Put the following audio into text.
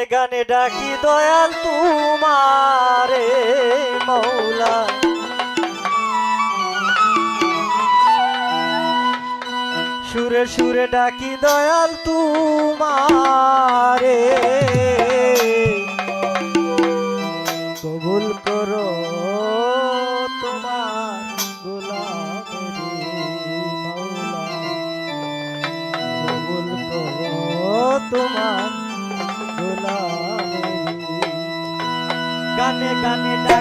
গানে গানে ডাকি দয়াল তোমারে মৌলা। সুরে সুরে ডাকি দয়াল তোমারে। তোমার গোলামেরি গানে গানে ডাকি